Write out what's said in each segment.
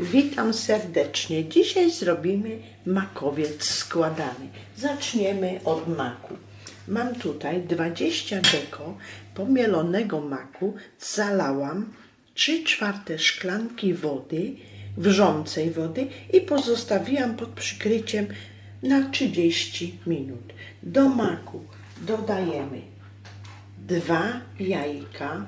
Witam serdecznie. Dzisiaj zrobimy makowiec składany. Zaczniemy od maku. Mam tutaj 20 deko pomielonego maku. Zalałam 3 czwarte szklanki wody, wrzącej wody i pozostawiłam pod przykryciem na 30 minut. Do maku dodajemy dwa jajka,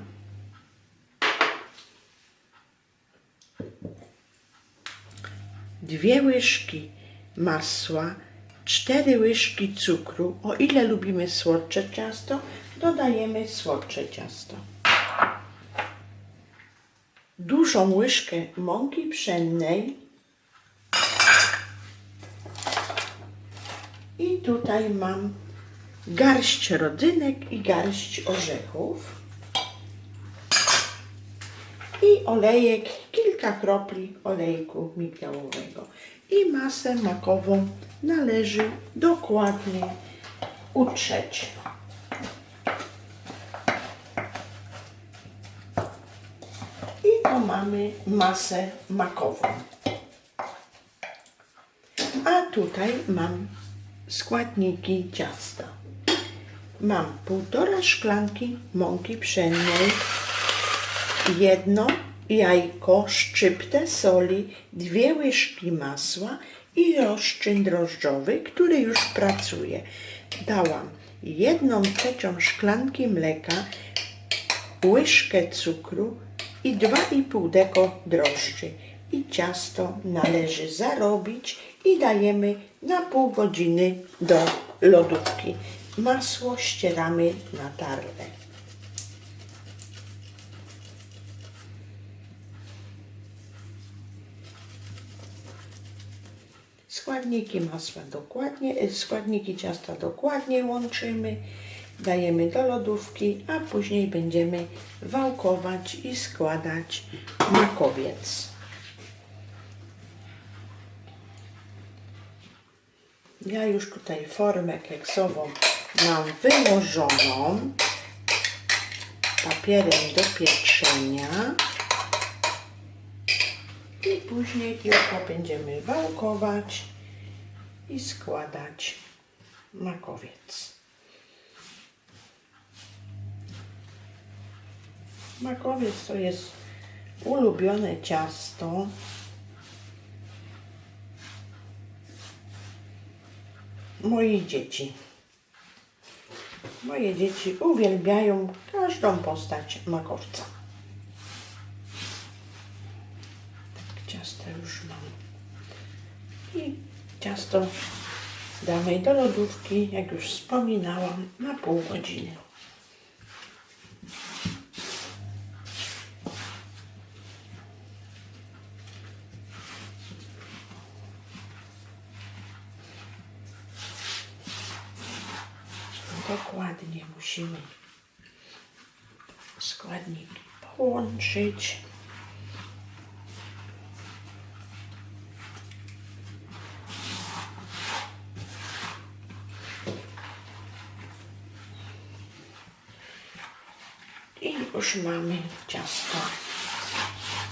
dwie łyżki masła, cztery łyżki cukru. O ile lubimy słodsze ciasto, dodajemy słodsze ciasto. Dużą łyżkę mąki pszennej i tutaj mam garść rodzynek i garść orzechów i olejek, kilka kropli olejku migdałowego. I masę makową należy dokładnie utrzeć. I to mamy masę makową. A tutaj mam składniki ciasta. Mam półtora szklanki mąki pszennej, jedno jajko, szczyptę soli, dwie łyżki masła i rozczyn drożdżowy, który już pracuje. Dałam jedną trzecią szklanki mleka, łyżkę cukru i 2,5 deko drożdży. I ciasto należy zarobić i dajemy na pół godziny do lodówki. Masło ścieramy na tarwę. Składniki masła dokładnie, e, składniki ciasta dokładnie łączymy, dajemy do lodówki, a później będziemy wałkować i składać makowiec. Ja już tutaj formę keksową mam wyłożoną papierem do pieczenia i później tylko będziemy wałkować i składać makowiec. Makowiec to jest ulubione ciasto moich dzieci. Moje dzieci uwielbiają każdą postać makowca. Tak, ciasto już mam. I ciasto damy do lodówki, jak już wspominałam, na pół godziny. Dokładnie musimy składniki połączyć. I już mamy ciasto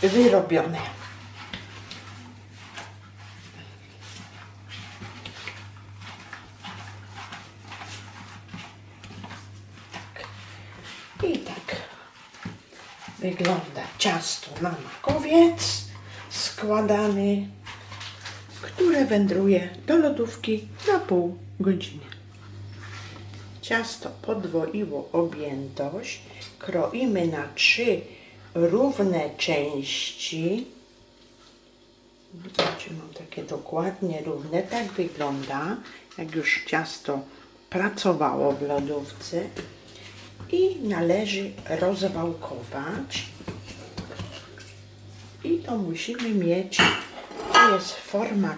wyrobione. I tak wygląda ciasto na makowiec składany, które wędruje do lodówki na pół godziny. Ciasto podwoiło objętość. Kroimy na trzy równe części. Widzicie, mam takie dokładnie równe. Tak wygląda, jak już ciasto pracowało w lodówce i należy rozwałkować. I to musimy mieć, to jest forma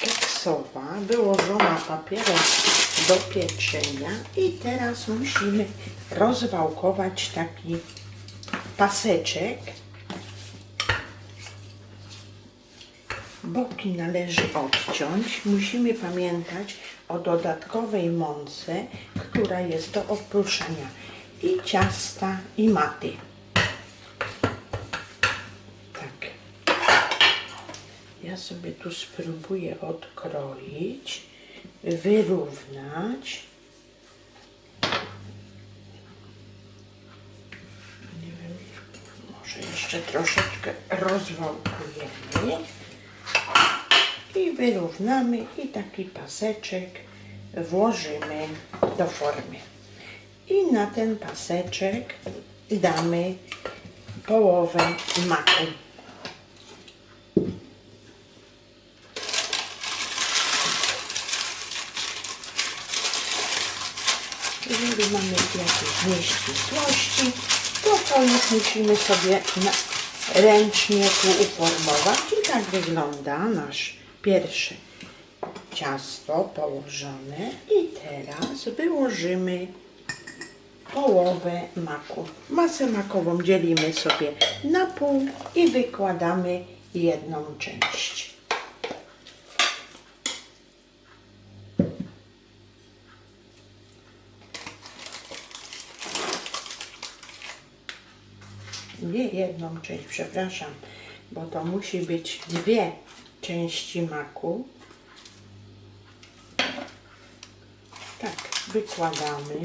keksowa, wyłożona papierem do pieczenia i teraz musimy rozwałkować taki paseczek. Boki należy odciąć. Musimy pamiętać o dodatkowej mące, która jest do oprószenia i ciasta i maty. Tak. Ja sobie tu spróbuję odkroić, wyrównać. Nie wiem, może jeszcze troszeczkę rozwałkujemy i wyrównamy i taki paseczek włożymy do formy. I na ten paseczek damy połowę maku. Jeżeli mamy jakieś nieścisłości, to to już musimy sobie ręcznie tu uformować. I tak wygląda nasz pierwszy ciasto położone. I teraz wyłożymy połowę maku. Masę makową dzielimy sobie na pół i wykładamy jedną część. Nie jedną część, przepraszam, bo to musi być dwie części maku. Tak, wykładamy.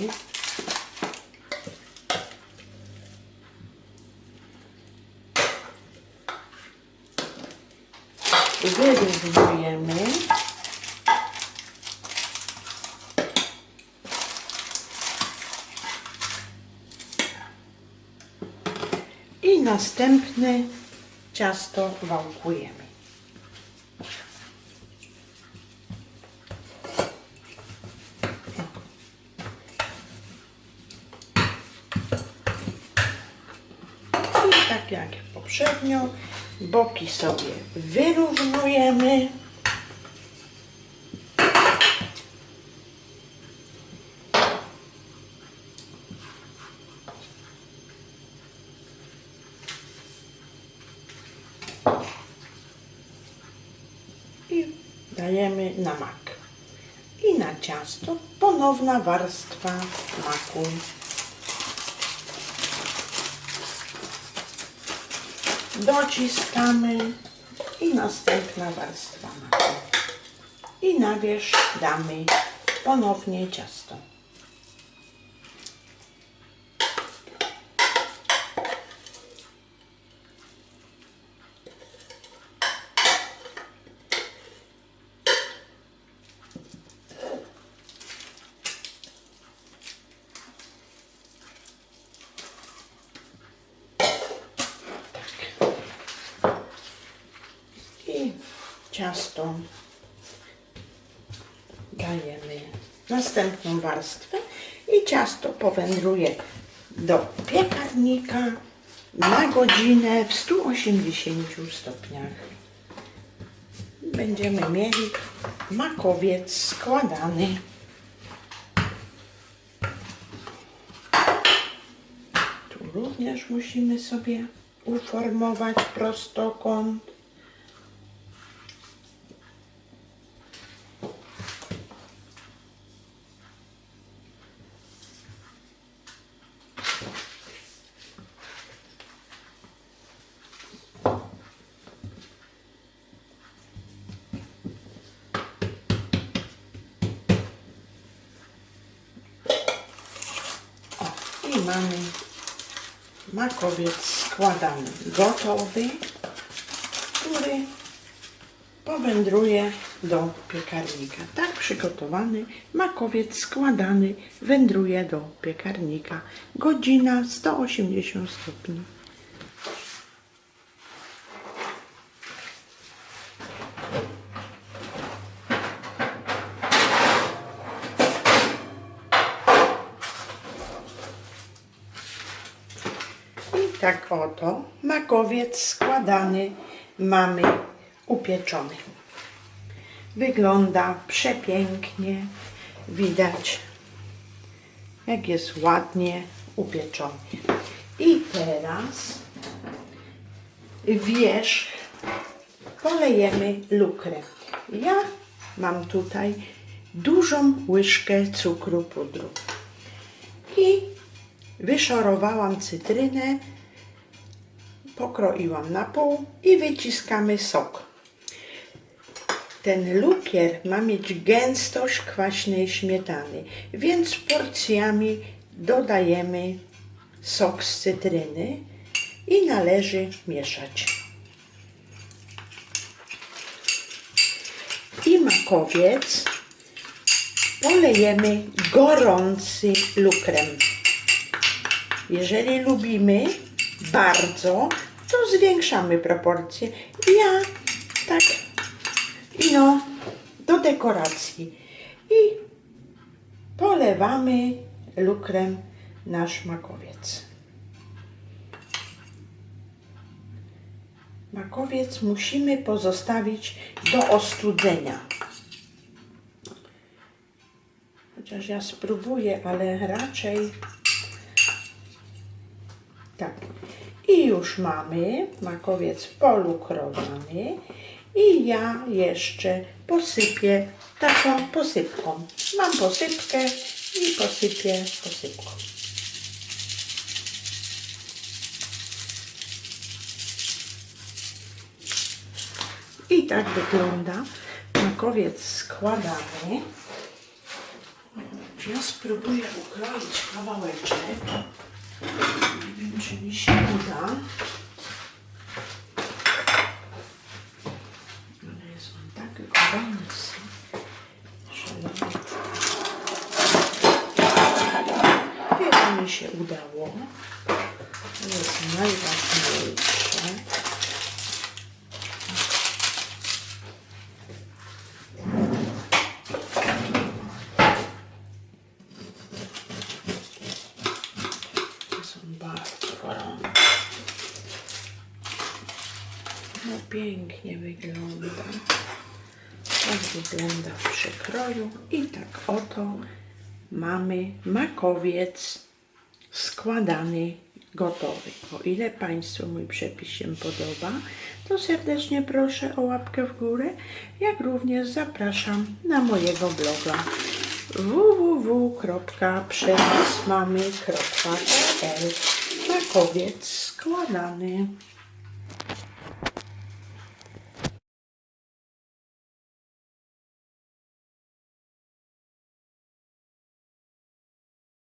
Wyrównujemy. I następne ciasto wałkujemy. I tak jak poprzednio, boki sobie wyrównujemy. I dajemy na mak. I na ciasto ponowna warstwa maku. dociskamy i następna warstwa maku. I na wierzch damy ponownie ciasto. I ciasto dajemy następną warstwę i ciasto powędruje do piekarnika na godzinę w 180 stopniach. Będziemy mieli makowiec składany. Tu również musimy sobie uformować prostokąt. Mamy makowiec składany gotowy, który powędruje do piekarnika. Tak przygotowany makowiec składany wędruje do piekarnika. Godzina 180 stopni. Tak oto makowiec składany mamy upieczony. Wygląda przepięknie. Widać, jak jest ładnie upieczony. I teraz wierzch polejemy lukrem. Ja mam tutaj dużą łyżkę cukru pudru. I wyszorowałam cytrynę, pokroiłam na pół i wyciskamy sok. Ten lukier ma mieć gęstość kwaśnej śmietany, więc porcjami dodajemy sok z cytryny i należy mieszać. I makowiec polejemy gorący lukrem. Jeżeli lubimy bardzo, to zwiększamy proporcje. Ja tak, no, do dekoracji. I polewamy lukrem nasz makowiec. Makowiec musimy pozostawić do ostudzenia. Chociaż ja spróbuję, ale raczej tak. I już mamy makowiec polukrowany. I ja jeszcze posypię taką posypką. Mam posypkę i posypię posypką. I tak wygląda makowiec składany. Ja spróbuję ukroić kawałeczek. Nie wiem, czy mi się uda. Ale jest on tak gorący, że nawet... Chyba mi się udało. To jest najważniejsze. To są bardzo gorące. No pięknie wygląda. Tak wygląda w przekroju. I tak oto mamy makowiec składany, gotowy. O ile Państwu mój przepis się podoba, to serdecznie proszę o łapkę w górę, jak również zapraszam na mojego bloga www.przepismamy.pl Makowiec składany.